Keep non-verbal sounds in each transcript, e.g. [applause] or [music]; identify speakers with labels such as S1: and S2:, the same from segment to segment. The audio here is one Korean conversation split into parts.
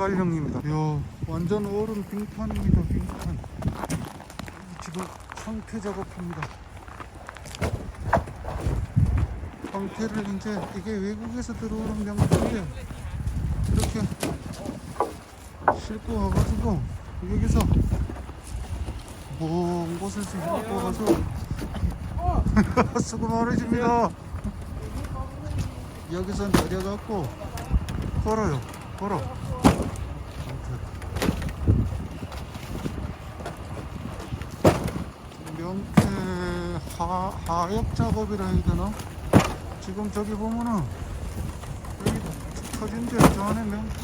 S1: 대관령입니다. 이야, 완전 얼음 빙판입니다. 빙판. 지금 상태 작업합니다. 상태를 이제 이게 외국에서 들어오는 명품이에요. 이렇게 싣고 와가지고 여기서 먼 곳을 좀 싣고 와가서 수고 많으십니다. 여기서 내려갖고 걸어요. 걸어. 명태 하, 하역 작업이라 해야 되나? 지금 저기 보면은 여기 툭 터진 데저 안에 명태.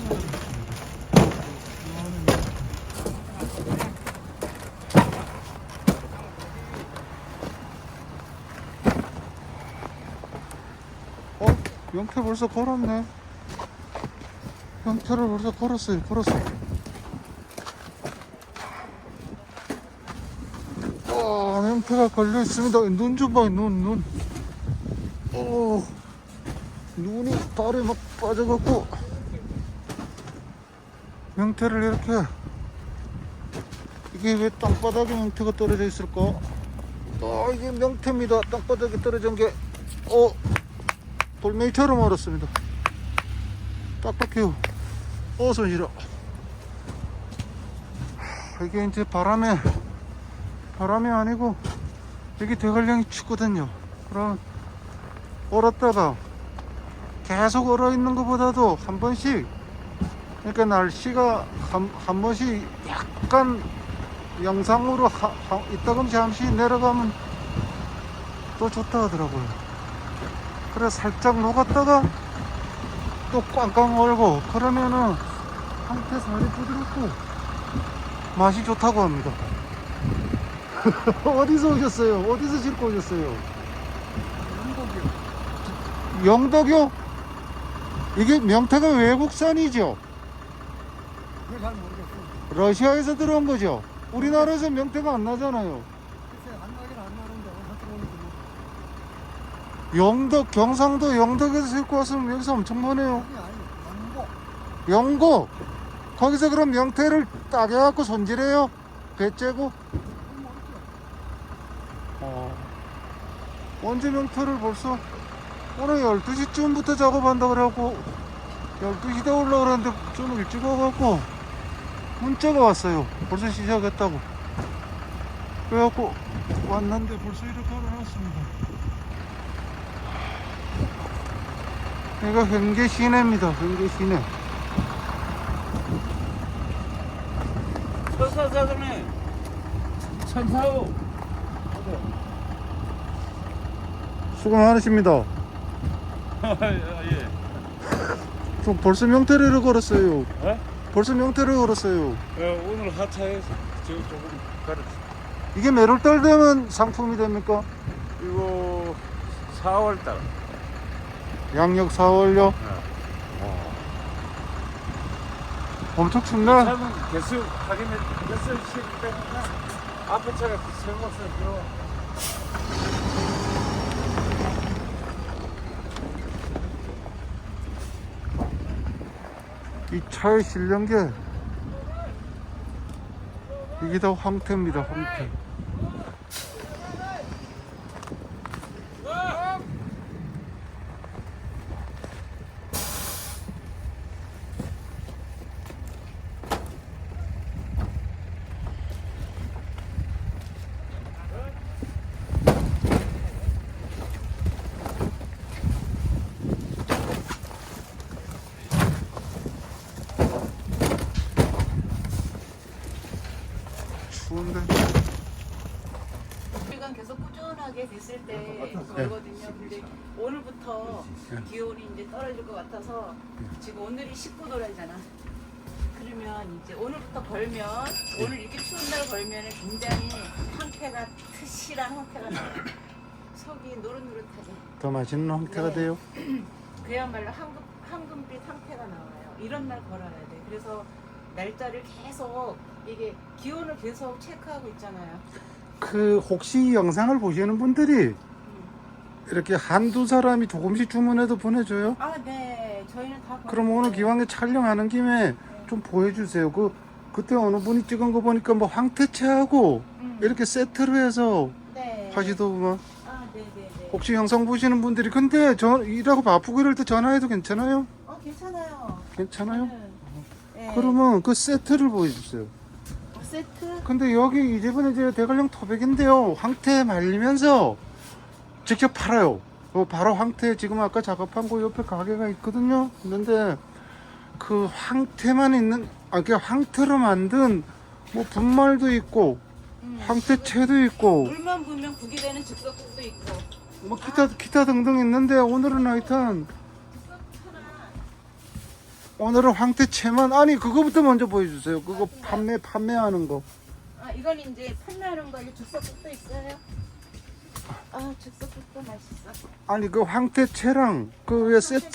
S1: 어? 명태 벌써 걸었네. 명태를 벌써 걸었어요. 걸었어. 와, 명태가 걸려 있습니다. 눈 좀 봐, 눈, 눈. 오, 눈이 발에 막 빠져갖고. 명태를 이렇게. 이게 왜 땅바닥에 명태가 떨어져 있을까? 아, 이게 명태입니다. 땅바닥에 떨어진 게. 어, 돌멩이처럼 얼었습니다. 딱딱해요. 어, 손실어. 이게 이제 바람에, 바람이 아니고, 여기 대관령이 춥거든요. 그럼, 얼었다가, 계속 얼어 있는 것보다도 한 번씩, 그러니까 날씨가 한, 한 번씩 약간 영상으로 하, 하, 이따금 잠시 내려가면 또 좋다 하더라고요. 그래 살짝 녹았다가 또 꽝꽝 얼고 그러면은 한테 살이 부드럽고 맛이 좋다고 합니다. [laughs] 어디서 오셨어요? 어디서 싣고 오셨어요? 영덕이요. 영덕이요? 이게 명태가 외국산이죠?
S2: 잘 모르겠어요.
S1: 러시아에서 들어온 거죠? 우리나라에서 명태가 안 나잖아요.
S2: 글쎄 안 나긴 안 나는데 어디서 들어오는지 모르겠어요.
S1: 영덕, 경상도 영덕에서 싣고 왔으면 여기서 엄청 많네요.
S2: 아니 아니 왕복.
S1: 영고 거기서 그럼 명태를 따게갖고 손질해요 배 째고
S2: 그건 모르죠.
S1: 어. 언제 명태를 벌써 오늘 12시쯤부터 작업한다 그래갖고 12시대 올라 그랬는데 좀 일찍 와갖고 문자가 왔어요. 벌써 시작했다고. 그래갖고 왔는데 벌써 이렇게 걸어놨습니다. 여기가 현계 시내입니다. 현계 시내.
S3: 천사사전에 천사오
S1: 수고 많으십니다 [laughs]
S3: 예.
S1: 저 벌써 명태를 걸었어요.
S3: 어?
S1: 벌써 명태를 걸었어요.
S3: 어, 오늘 하차해서 지금 조금 가르쳐
S1: 이게 매월 달 되면 상품이 됩니까?
S3: 이거 4월달
S1: 양력 4월요? 엄청 춥네.
S3: 차는 계속 확인해 계속 시기 때문에 앞에 차가 세워서 들어
S1: 이 차에 실린 게 이게 다 황태입니다. 황태. 추운데.
S4: 시간 계속 꾸준하게 됐을 때 걸거든요. 근데 오늘부터 기온이 이제 떨어질 것 같아서 지금 오늘이 19도라잖아. 그러면 이제 오늘부터 걸면 오늘 이렇게 추운 날 걸면 굉장히 황태가 트실한 황태가 나와요. 속이 노릇노릇하죠.
S1: 더 맛있는 황태가
S4: 네.
S1: 돼요. [clears throat]
S4: 그야말로 황금, 황금빛 황태가 나와요. 이런 날 걸어야 돼. 그래서 날짜를 계속 이게 기온을 계속 체크하고 있잖아요.
S1: 그 혹시 이 영상을 보시는 분들이 이렇게 한두 사람이 조금씩 주문해도 보내줘요?
S4: 아, 네. 저희는 다
S1: 그럼 오늘. 기왕에 촬영하는 김에
S4: 네.
S1: 좀 보여주세요. 그 그때 어느 분이 찍은 거 보니까 뭐 황태채하고
S4: 음.
S1: 이렇게 세트로 해서
S4: 네.
S1: 하시더구만.
S4: 아, 네 네 네.
S1: 혹시 영상 보시는 분들이 근데 저 일하고 바쁘고 이럴 때 전화해도 괜찮아요?
S4: 어, 괜찮아요.
S1: 괜찮아요?
S4: 네. 네.
S1: 그러면 그 세트를 보여주세요.
S4: 어, 세트?
S1: 근데 여기 이 집은 이제 대관령 토백인데요. 황태 말리면서 직접 팔아요. 어, 바로 황태 지금 아까 작업한 곳 옆에 가게가 있거든요. 있는데 그 황태만 있는 아 그 황태로 만든 뭐 분말도 있고
S4: 음.
S1: 황태채도 있고
S4: 물만 부으면 국이 되는 즉석국도 있고.
S1: 뭐 기타 기타 등등 있는데 오늘은 하여튼 오늘은 황태채만 아니 그거부터 먼저 보여주세요. 그거 판매 판매하는 거.
S4: 아, 이건 이제 판매하는 거, 이게 즉석국도 있어요. 아, 즉석국도 맛있어.
S1: 아니 그 황태채랑 그 왜 세트.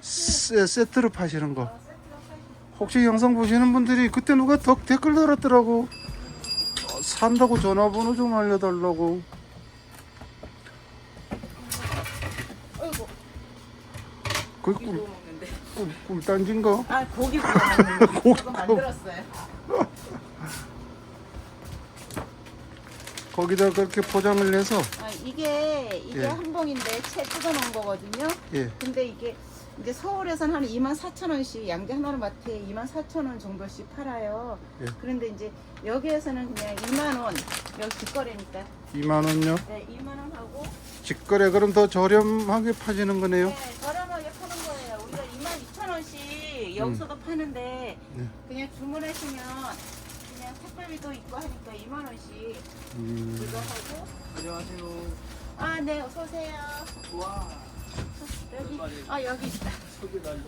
S4: 세,
S1: 세트로 파시는 거. 혹시 영상 보시는 분들이 그때 누가 덕 댓글 달았더라고. 어, 산다고 전화번호 좀 알려달라고.
S4: 어이구,
S1: 그 꿀. 꿀, 꿀 딴진 거.
S4: 아, 고기 구워 먹는데.
S1: 고기
S4: 그거
S1: 구워.
S4: 만들었어요. [laughs]
S1: 거기다 그렇게 포장을 해서
S4: 아, 이게, 이게
S1: 예.
S4: 한 봉인데 채 뜯어 놓은 거거든요.
S1: 예.
S4: 근데 이게 이제 서울에선 한 2만 4천 원씩 양재 하나로 마트에 2만 4천 원 정도씩 팔아요.
S1: 예.
S4: 그런데 이제 여기에서는 그냥 2만 원 여기 직거래니까
S1: 2만 원요.
S4: 네 2만 원 하고
S1: 직거래 그럼 더 저렴하게 파시는 거네요.
S4: 네 저렴하게 파는 거예요. 우리가 2만 2천 원씩 여기서도 파는데
S1: 네.
S4: 그냥 주문하시면 그냥 택배비도 있고 하니까 2만 원씩
S1: 음,
S4: 이거 하고
S2: 안녕하세요.
S4: 아 네 어서 오세요.
S2: 와.
S4: 여기 아 여기 있다.
S2: 소개 날려.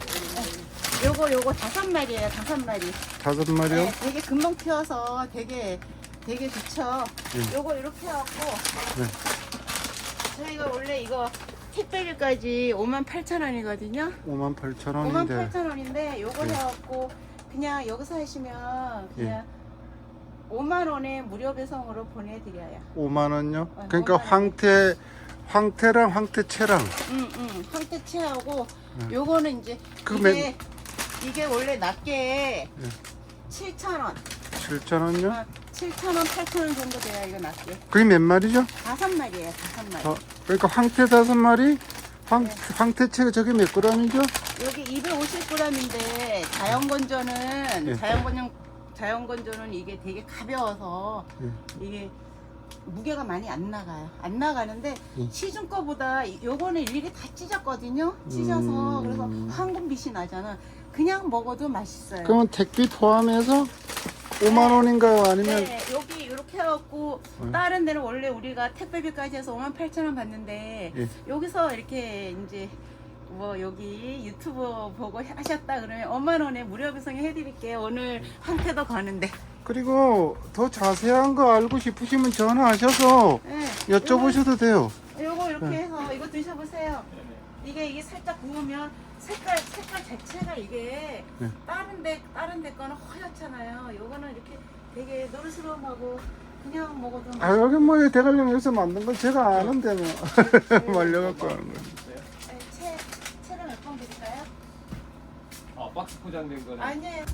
S4: 요거 요거 다섯 마리예요 다섯 마리.
S1: 다섯 마리요.
S4: 네, 되게 금방 피어서 되게 되게 좋죠.
S1: 네.
S4: 요거 이렇게 해갖고
S1: 네.
S4: 저희가 원래 이거 택배비까지 5만 8천 원이거든요.
S1: 5만 8천
S4: 5만
S1: 원인데.
S4: 8천 원인데 요거
S1: 네.
S4: 해갖고 그냥 여기서 하시면 그냥 5만 원에 무료 배송으로 보내드려요.
S1: 5만 원요?
S4: 어,
S1: 그러니까
S4: 5만 원.
S1: 황태 황태랑 황태채랑
S4: 응, 응. 황태채하고
S1: 네.
S4: 요거는 이제
S1: 그
S4: 이게 이게 원래 낱개
S1: 네.
S4: 7천 원.
S1: 7천 원요?
S4: 아, 7천 원, 8천 원 정도 돼요. 이거 낱개.
S1: 그게 몇 마리죠?
S4: 다섯 마리예요. 다섯 마리.
S1: 어, 그러니까 황태 다섯 마리, 황
S4: 네.
S1: 황태채가 저게 몇 g이죠?
S4: 여기 250g인데 자연건조는
S1: 예.
S4: 자연건조 자연건조는 이게 되게 가벼워서
S1: 예.
S4: 이게 무게가 많이 안 나가요. 안 나가는데
S1: 예.
S4: 시중 거보다 이- 요거는 일일이 다 찢었거든요. 찢어서
S1: 음.
S4: 그래서 황금 빛이 나잖아. 그냥 먹어도 맛있어요.
S1: 그러면 택비 포함해서 5만 원인가요? 아니면
S4: 네, 여기 이렇게 해갖고
S1: 네.
S4: 다른 데는 원래 우리가 택배비까지 해서 5만 8천 원 받는데
S1: 예.
S4: 여기서 이렇게 이제 뭐 여기 유튜브 보고 하셨다 그러면 5만 원에 무료 배송 해드릴게요. 오늘 황태도 가는데.
S1: 그리고 더 자세한 거 알고 싶으시면 전화하셔서
S4: 네.
S1: 여쭤보셔도 돼요.
S4: 요거, 요거 이렇게
S1: 네.
S4: 해서 이거 드셔보세요. 이게 이게 살짝 구우면 색깔 색깔 자체가 이게
S1: 네.
S4: 다른 데 다른 데 거는 허옇잖아요. 요거는 이렇게 되게 노르스름하고 그냥 먹어도
S1: 아 여기 뭐 대관령에서 만든 건 제가 아는데 뭐 [laughs] 말려갖고 하는 거.
S4: 네, 채 채를 몇 번 드릴까요?
S2: 아 박스 포장된 거네.
S4: 아니에요.